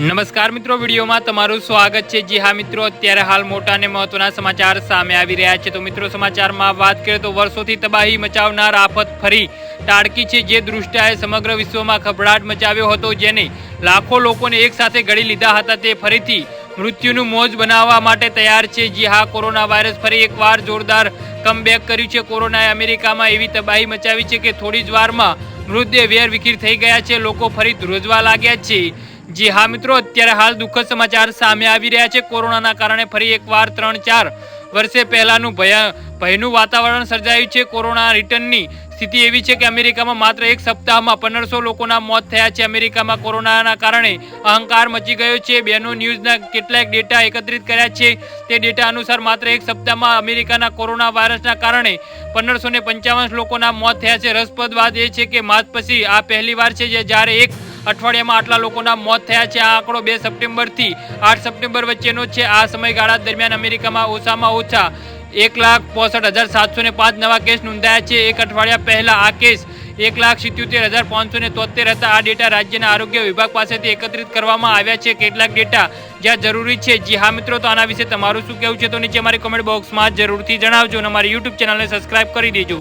નમસ્કાર મિત્રો, વિડીયોમાં તમારું સ્વાગત છે. જી હા મિત્રો, અત્યારે હાલ મોટા અને મહત્વના સમાચાર સામે આવી રહ્યા છે. તો મિત્રો, સમાચારમાં વાત કરીએ તો વર્ષોથી તબાહી મચાવનાર આફત ફરી ટાળકી છે જે દૃષ્ટાએ સમગ્ર વિશ્વમાં ખભડાટ મચાવ્યો હતો, જેને લાખો લોકોને એક સાથે ગળી લીધા હતા. તે ફરીથી મૃત્યુનું મોજ બનાવવા માટે તૈયાર છે. જી હા, કોરોના વાયરસ ફરી એકવાર જોરદાર કમબેક કર્યું છે. કોરોનાએ અમેરિકામાં એવી તબાહી મચાવી છે કે થોડી જ વારમાં મૃતદેહ વેર વિખીર થઈ ગયા છે. લોકો ફરી ધ્રુજવા લાગ્યા છે. જી હા મિત્રો, અત્યારે હાલ દુઃખદ સમાચાર સામે આવી રહ્યા છે. કોરોનાના કારણે ફરી એકવાર ત્રણ ચાર વર્ષે પહેલાનું ભયા, ભયનું વાતાવરણ સર્જાયું છે. કોરોના રિટર્નની સ્થિતિ એવી છે કે અમેરિકામાં માત્ર એક સપ્તાહમાં પંદરસો લોકોના મોત થયા છે. અમેરિકામાં કોરોનાના કારણે અહંકાર મચી ગયો છે. બેનો ન્યૂઝના કેટલાક ડેટા એકત્રિત કર્યા છે. તે ડેટા અનુસાર માત્ર એક સપ્તાહમાં અમેરિકાના કોરોના વાયરસના કારણે પંદરસો લોકોના મોત થયા છે. રસપ્રદ વાત એ છે કે માર્ચ પછી આ પહેલી વાર છે જે જ્યારે એક અઠવાડિયામાં આટલા લોકોના મોત થયા છે. આ આંકડો બે સપ્ટેમ્બરથી આઠ સપ્ટેમ્બર વચ્ચેનો છે. આ સમયગાળા દરમિયાન અમેરિકામાં ઓછામાં ઓછા એક લાખ પોસઠ હજાર સાતસો ને પાંચ નવા કેસ નોંધાયા છે. એક અઠવાડિયા પહેલા આ કેસ એક લાખ સિત્યોતેર હજાર પાંચસો ને તોતેર હતા. આ ડેટા રાજ્યના આરોગ્ય વિભાગ પાસેથી એકત્રિત કરવામાં આવ્યા છે. કેટલાક ડેટા જ્યાં જરૂરી છે. જી હા મિત્રો, તો આના વિશે તમારું શું કહેવું છે? તો નીચે અમારી કોમેન્ટ બોક્સમાં જરૂરથી જણાવજો અને અમારી યુટ્યુબ ચેનલને સબસ્ક્રાઇબ કરી દેજો.